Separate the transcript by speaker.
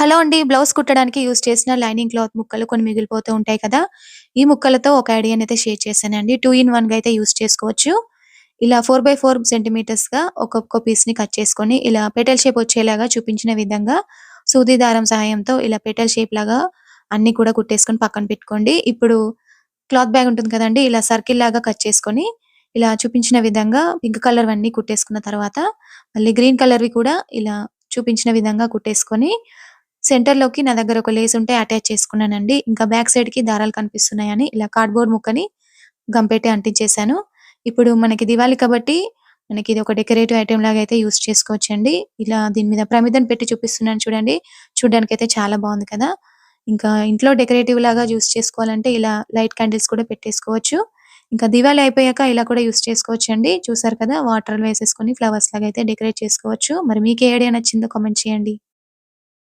Speaker 1: Hello అండి. Blouse కుట్టడానికి use చేసిన లైనింగ్ క్లాత్ ముక్కలు కొన్ని మిగిలిపోతూ ఉంటాయి కదా! ఈ ముక్కలతో ఒక ఐడియానైతే షేర్ చేశానండి. టూ ఇన్ వన్గా అయితే యూస్ చేసుకోవచ్చు. ఇలా 4/4 సెంటీమీటర్స్‌గా ఒక్కొక్క పీస్‌ని కట్ చేసుకొని, ఇలా పెటల్ షేప్ వచ్చేలాగా చూపించిన విధంగా సూది దారం సహాయంతో ఇలా పెటల్ షేప్ లాగా అన్ని కూడా కుట్టేసుకొని పక్కన పెట్టుకోండి. ఇప్పుడు క్లాత్ బ్యాగ్ ఉంటుంది కదండి ఇలా సర్కిల్ లాగా కట్ చేసుకొని, ఇలా చూపించిన విధంగా పింక్ కలర్ అన్ని కుట్టేసుకున్న తర్వాత, మళ్ళీ గ్రీన్ కలర్‌వి కూడా ఇలా చూపించిన విధంగా కుట్టేసుకొని, సెంటర్‌లోకి నా దగ్గర ఒక లేస్ ఉంటే అటాచ్ చేసుకున్నానండి. ఇంకా బ్యాక్ సైడ్‌కి దారాలు కనిపిస్తున్నాయని ఇలా కార్డ్‌బోర్డ్ ముక్కని గంపెట్టి అంటించేశాను అంటించేసాను. ఇప్పుడు మనకి దివాళి కాబట్టి మనకి ఇది ఒక డెకరేటివ్ ఐటెం లాగా అయితే యూస్ చేసుకోవచ్చండి. ఇలా దీని మీద ప్రమిదం పెట్టి చూపిస్తున్నాను చూడండి. చూడ్డానికైతే చాలా బాగుంది కదా! ఇంకా ఇంట్లో డెకరేటివ్ లాగా యూస్ చేసుకోవాలంటే ఇలా లైట్ క్యాండిల్స్ కూడా పెట్టేసుకోవచ్చు. ఇంకా దివాళి అయిపోయాక ఇలా కూడా యూజ్ చేసుకోవచ్చండి. చూసారు కదా! వాటర్ వేసేసుకొని ఫ్లవర్స్ లాగా అయితే డెకరేట్ చేసుకోవచ్చు. మరి మీకు ఏ ఐడియా నచ్చిందో కామెంట్ చేయండి.